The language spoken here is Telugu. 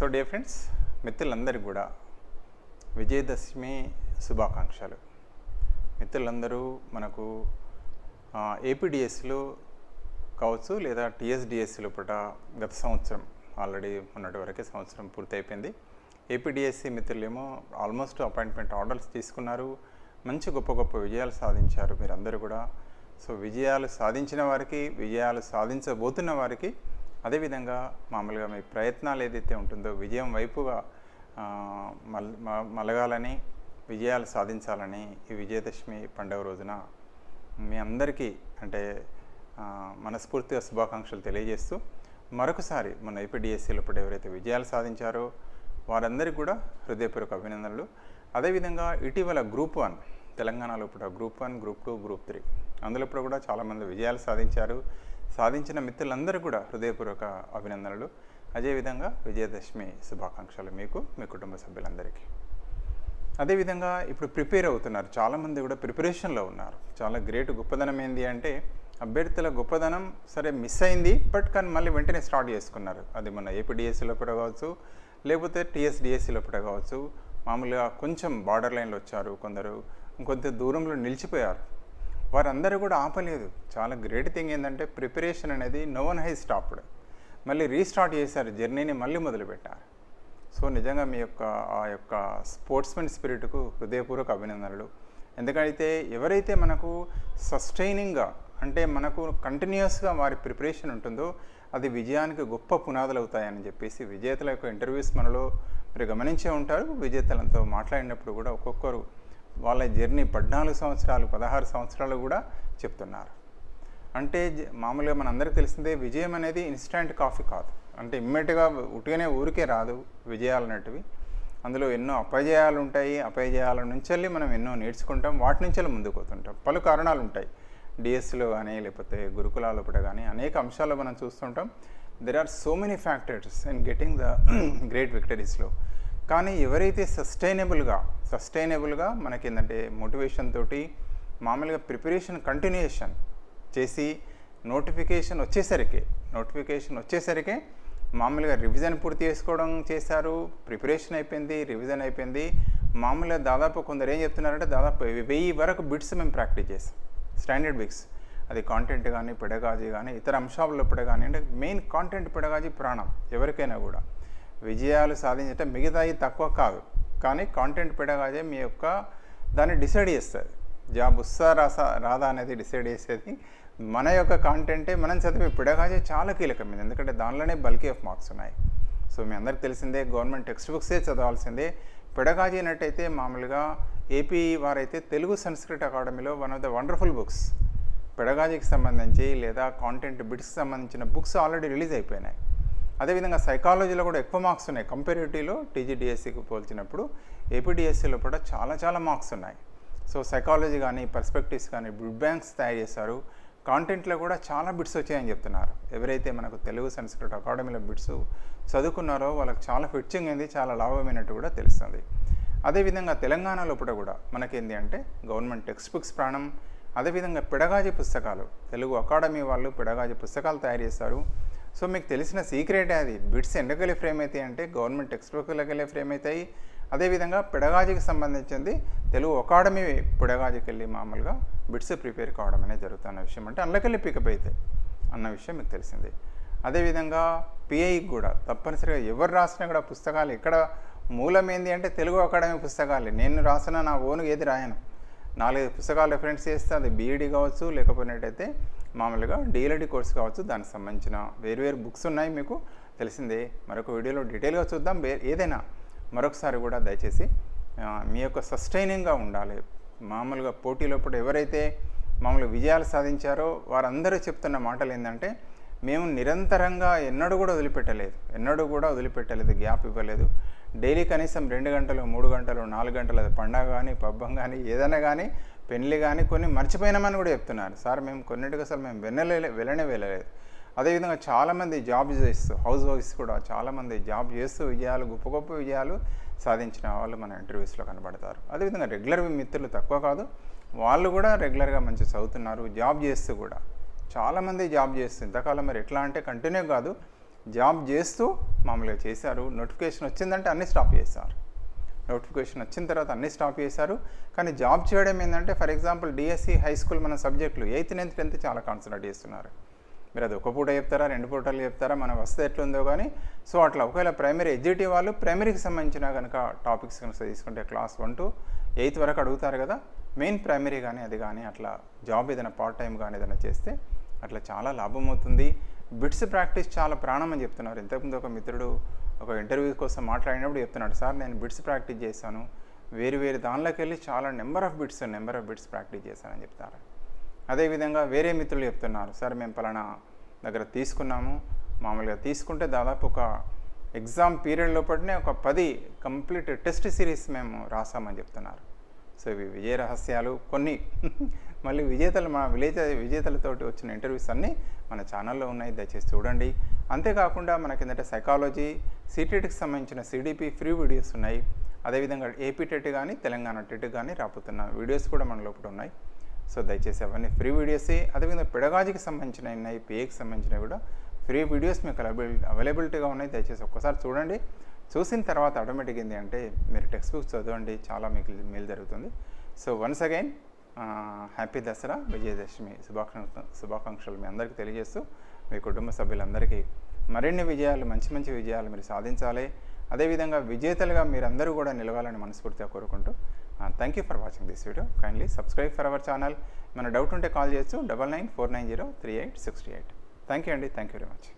సో డియర్ ఫ్రెండ్స్ మిత్రులందరికీ కూడా విజయదశమి శుభాకాంక్షలు. మిత్రులందరూ మనకు ఏపీడిఎస్లో కావచ్చు లేదా టీఎస్డిఎస్సి లోపల గత సంవత్సరం ఆల్రెడీ మొన్నటి వరకే సంవత్సరం పూర్తయిపోయింది. ఏపీడిఎస్సి మిత్రులేమో ఆల్మోస్ట్ అపాయింట్మెంట్ ఆర్డర్స్ తీసుకున్నారు. మంచి గొప్ప గొప్ప విజయాలు సాధించారు మీరందరూ కూడా. సో విజయాలు సాధించిన వారికి విజయాలు సాధించబోతున్న వారికి అదేవిధంగా మామూలుగా మీ ప్రయత్నాలు ఏదైతే ఉంటుందో విజయం వైపుగా మల్ మలగాలని విజయాలు సాధించాలని ఈ విజయదశమి పండుగ రోజున మీ అందరికీ అంటే మనస్ఫూర్తిగా శుభాకాంక్షలు తెలియజేస్తూ మరొకసారి మన ఏపీడిఎస్సీలో ఇప్పుడు ఎవరైతే విజయాలు సాధించారో వారందరికీ కూడా హృదయపూర్వక అభినందనలు. అదేవిధంగా ఇటీవల గ్రూప్ వన్ తెలంగాణలో ఇప్పుడు group one group two group three అందులో ఇప్పుడు కూడా చాలామంది విజయాలు సాధించారు. సాధించిన మిత్రులందరూ కూడా హృదయపూర్వక అభినందనలు. అదేవిధంగా విజయదశమి శుభాకాంక్షలు మీకు మీ కుటుంబ సభ్యులందరికీ. అదేవిధంగా ఇప్పుడు ప్రిపేర్ అవుతున్నారు. చాలామంది కూడా ప్రిపరేషన్లో ఉన్నారు. చాలా గ్రేట్ గొప్పదనం ఏంటి అంటే అభ్యర్థుల గొప్పదనం సరే మిస్ అయింది బట్ కానీ మళ్ళీ వెంటనే స్టార్ట్ చేసుకున్నారు. అది మన ఏపీడిఎస్సీలో కూడా కావచ్చు లేకపోతే టీఎస్డిఎస్సీలో కూడా కావచ్చు. మామూలుగా కొంచెం బార్డర్ లైన్లో వచ్చారు కొందరు కొంత దూరంలో నిలిచిపోయారు. వారందరూ కూడా ఆపలేదు. చాలా గ్రేట్ థింగ్ ఏంటంటే ప్రిపరేషన్ అనేది నో వన్ హై స్టాప్డ్ మళ్ళీ రీస్టార్ట్ చేశారు. జర్నీని మళ్ళీ మొదలుపెట్టారు. సో నిజంగా మీ యొక్క ఆ యొక్క స్పోర్ట్స్మెన్ స్పిరిట్కు హృదయపూర్వక అభినందనలు. ఎందుకంటే ఎవరైతే మనకు సస్టైనింగ్గా అంటే మనకు కంటిన్యూస్గా వారి ప్రిపరేషన్ ఉంటుందో అది విజయానికి గొప్ప పునాదులు అవుతాయని చెప్పేసి విజేతల యొక్క ఇంటర్వ్యూస్ మనలో మీరు గమనించే ఉంటారు. విజేతలతో మాట్లాడినప్పుడు కూడా ఒక్కొక్కరు వాళ్ళ జర్నీ పద్నాలుగు సంవత్సరాలు పదహారు సంవత్సరాలు కూడా చెప్తున్నారు. అంటే మామూలుగా మనందరికీ తెలిసిందే విజయం అనేది ఇన్స్టంట్ కాఫీ కాదు. అంటే ఇమ్మీడియట్గా ఉట్టిగానే ఊరికే రాదు విజయాలు అనేటివి. అందులో ఎన్నో అపజయాలు ఉంటాయి. అపజయాల నుంచి వెళ్ళి మనం ఎన్నో నేర్చుకుంటాం. వాటి నుంచి ముందుకు పోతుంటాం. పలు కారణాలు ఉంటాయి. డిఎస్సిలో కానీ లేకపోతే గురుకులాలు కూడా కానీ అనేక అంశాలు మనం చూస్తుంటాం. There are so many factors in getting the great విక్టరీస్లో కానీ ఎవరైతే సస్టైనబుల్గా సస్టైనబుల్గా మనకి ఏంటంటే మోటివేషన్ తోటి మామూలుగా ప్రిపరేషన్ కంటిన్యూషన్ చేసి నోటిఫికేషన్ వచ్చేసరికి నోటిఫికేషన్ వచ్చేసరికి మామూలుగా రివిజన్ పూర్తి చేసుకోవడం చేశారు ప్రిపరేషన్ అయిపోయింది రివిజన్ అయిపోయింది. మామూలుగా దాదాపు కొందరు ఏం చెప్తున్నారంటే దాదాపు వెయ్యి వరకు బిట్స్ మేము ప్రాక్టీస్ చేసాం స్టాండర్డ్ బిట్స్. అది కాంటెంట్ కానీ పెడగాజీ కానీ ఇతర అంశాల్లో కూడా కానీ అంటే మెయిన్ కాంటెంట్ పెడగాజీ ప్రాణం ఎవరికైనా కూడా. విజయాలు సాధించటం మిగతాయి తక్కువ కాదు. కానీ కాంటెంట్ పెడగాజే మీ యొక్క దాన్ని డిసైడ్ చేస్తుంది జాబ్ వస్తా రాసా రాదా అనేది డిసైడ్ చేసేది. మన యొక్క కాంటెంటే మనం చదివే పిడగాజే చాలా కీలకమైంది ఎందుకంటే దానిలోనే బల్కీ ఆఫ్ మార్క్స్ ఉన్నాయి. సో మీ అందరికి తెలిసిందే గవర్నమెంట్ టెక్స్ట్ బుక్సే చదవాల్సిందే. పెడగాజీ అన్నట్టయితే మామూలుగా ఏపీ వారైతే తెలుగు సంస్కృత అకాడమీలో one of the wonderful books పెడగాజీకి సంబంధించి లేదా కాంటెంట్ బిట్స్కి సంబంధించిన బుక్స్ ఆల్రెడీ రిలీజ్ అయిపోయినాయి. అదేవిధంగా సైకాలజీలో కూడా ఎక్కువ మార్క్స్ ఉన్నాయి. కంపారిటివ్లో టీజీడిఎస్సికి పోల్చినప్పుడు ఏపీడిఎస్సిలో కూడా చాలా చాలా మార్క్స్ ఉన్నాయి. సో సైకాలజీ కానీ పర్స్పెక్టివ్స్ కానీ బిడ్ బ్యాంక్స్ తయారు చేశారు. కాంటెంట్లో కూడా చాలా బిట్స్ వచ్చాయని చెప్తున్నారు. ఎవరైతే మనకు తెలుగు సంస్కృత అకాడమీలో బిట్స్ చదువుకున్నారో వాళ్ళకి చాలా ఫిట్చింగ్ అయింది చాలా లాభమైనట్టు కూడా తెలుస్తుంది. అదేవిధంగా తెలంగాణలో కూడా కూడా మనకేంది అంటే గవర్నమెంట్ టెక్స్ట్ బుక్స్ ప్రాణం. అదేవిధంగా పిడగాజీ పుస్తకాలు. తెలుగు అకాడమీ వాళ్ళు పిడగాజీ పుస్తకాలు తయారు చేస్తారు. సో మీకు తెలిసిన సీక్రెట్ అది. బిట్స్ ఎండకెళ్ళి ఫ్రేమ్ అవుతాయి అంటే గవర్నమెంట్ టెక్స్ట్ బుక్లకెళ్ళి ఫ్రేమ్ అవుతాయి. అదేవిధంగా పిడగాజీకి సంబంధించింది తెలుగు అకాడమీ పిడగాజీకి వెళ్ళి మామూలుగా బిట్స్ ప్రిపేర్ కావడం అనేది జరుగుతున్న విషయం అంటే అందులోకెళ్ళి పికప్ అవుతాయి అన్న విషయం మీకు తెలిసింది. అదేవిధంగా పిఐకి కూడా తప్పనిసరిగా ఎవరు రాసినా కూడా పుస్తకాలు ఇక్కడ మూలం ఏంది అంటే తెలుగు అకాడమీ పుస్తకాలే. నేను రాసిన నా ఓనుగా ఏది రాయను. నాలుగైదు పుస్తకాలు రెఫరెన్స్ చేస్తే అది బీఈడి కావచ్చు లేకపోయినట్టయితే మామూలుగా డిఎల్ఈడి కోర్స్ కావచ్చు దానికి సంబంధించిన వేరు బుక్స్ ఉన్నాయి మీకు తెలిసిందే. మరొక వీడియోలో డీటెయిల్గా చూద్దాం. ఏదైనా మరొకసారి కూడా దయచేసి మీ యొక్క సస్టైనింగ్గా ఉండాలి. మామూలుగా పోటీలోపట ఎవరైతే మామూలు విజయాలు సాధించారో వారందరూ చెప్తున్న మాటలు ఏంటంటే మేము నిరంతరంగా ఎన్నడూ కూడా వదిలిపెట్టలేదు. ఎన్నడూ కూడా వదిలిపెట్టలేదు గ్యాప్ ఇవ్వలేదు. డైలీ కనీసం రెండు గంటలు మూడు గంటలు నాలుగు గంటలు అది పండగ కానీ పబ్బం కానీ ఏదైనా కానీ పెళ్ళి కానీ కొన్ని మర్చిపోయినామని కూడా చెప్తున్నారు. సార్ మేము కొన్నిటికి అసలు మేము వెన్నలే వెళ్ళనే వెళ్ళలేదు అదేవిధంగా చాలామంది జాబ్ చేస్తూ హౌస్ వైఫ్స్ కూడా చాలామంది జాబ్ చేస్తూ విజయాలు గొప్ప గొప్ప విజయాలు సాధించిన వాళ్ళు మన ఇంటర్వ్యూస్లో కనబడతారు. అదేవిధంగా రెగ్యులర్ మిత్రులు తక్కువ కాదు వాళ్ళు కూడా రెగ్యులర్గా మంచి చదువుతున్నారు జాబ్ చేస్తూ కూడా. చాలామంది జాబ్ చేస్తూ ఇంతకాలం మరి ఎట్లా అంటే కంటిన్యూ కాదు జాబ్ చేస్తూ మామూలుగా చేశారు నోటిఫికేషన్ వచ్చిందంటే అన్నీ స్టాప్ చేశారు. నోటిఫికేషన్ వచ్చిన తర్వాత అన్ని స్టాప్ చేశారు. కానీ జాబ్ చేయడం ఏంటంటే for example DSC high school మన సబ్జెక్టులు ఎయిత్ నైన్త్ టెన్త్ చాలా కాన్సన్ట్రేట్ చేస్తున్నారు. మీరు అది ఒక పూట చెప్తారా రెండు పూటలు చెప్తారా మన వస్తే ఎట్లుందో కానీ సో అట్లా ఒకవేళ ప్రైమరీ ఎడ్జిటీ వాళ్ళు ప్రైమరీకి సంబంధించిన కనుక టాపిక్స్ కనుక తీసుకుంటే క్లాస్ వన్ టు ఎయిత్ వరకు అడుగుతారు కదా. మెయిన్ ప్రైమరీ కానీ అది కానీ అట్లా జాబ్ ఏదైనా పార్ట్ టైం కానీ ఏదైనా చేస్తే అట్లా చాలా లాభం అవుతుంది. బిట్స్ ప్రాక్టీస్ చాలా ప్రాణం అని చెప్తున్నారు. ఇంతకుముందు ఒక మిత్రుడు ఒక ఇంటర్వ్యూ కోసం మాట్లాడినప్పుడు చెప్తున్నాడు సార్ నేను బిట్స్ ప్రాక్టీస్ చేశాను. వేరు వేరు దానిలోకి వెళ్ళి చాలా number of bits number of bits practice చేశానని చెప్తారు. అదేవిధంగా వేరే మిత్రులు చెప్తున్నారు సార్ మేము పలానా దగ్గర తీసుకున్నాము. మామూలుగా తీసుకుంటే దాదాపు ఒక ఎగ్జామ్ పీరియడ్ లోపలనే ఒక పది కంప్లీట్ టెస్ట్ సిరీస్ మేము రాసామని చెప్తున్నారు. సో ఇవి విజయ రహస్యాలు. కొన్ని మళ్ళీ విజేతలు మా విజేత విజేతలతోటి వచ్చిన ఇంటర్వ్యూస్ అన్నీ మన ఛానల్లో ఉన్నాయి. దయచేసి చూడండి. అంతేకాకుండా మనకి ఏంటంటే సైకాలజీ సిటెట్కి సంబంధించిన సిడిపి ఫ్రీ వీడియోస్ ఉన్నాయి. అదేవిధంగా ఏపీ టెట్ కానీ తెలంగాణ టెట్ కానీ రాబోతున్న వీడియోస్ కూడా మన లోపల ఉన్నాయి. సో దయచేసి అవన్నీ ఫ్రీ వీడియోసే అదేవిధంగా పెడగాజీకి సంబంధించిన ఉన్నాయి పిఏకి సంబంధించినవి కూడా ఫ్రీ వీడియోస్ మీకు అవైలబిల్ అవైలబిలిటీగా ఉన్నాయి. దయచేసి ఒక్కసారి చూడండి. చూసిన తర్వాత ఆటోమేటిక్ ఏంటి అంటే మీరు టెక్స్ట్ బుక్స్ చదవండి చాలా మీకు మేలు జరుగుతుంది. So once again happy Dasara Vijayadashami శుభాకాంక్ష శుభాకాంక్షలు మీ అందరికీ తెలియజేస్తూ మీ కుటుంబ సభ్యులందరికీ మరిన్ని విజయాలు మంచి మంచి విజయాలు మీరు సాధించాలి. అదేవిధంగా విజేతలుగా మీరందరూ కూడా నిలవాలని మనస్ఫూర్తిగా కోరుకుంటూ thank you for watching this video kindly subscribe for our channel మన డౌట్ ఉంటే కాల్ చేయొచ్చు. Double nine four nine zero three eight sixty eight thank you అండి. Thank you very much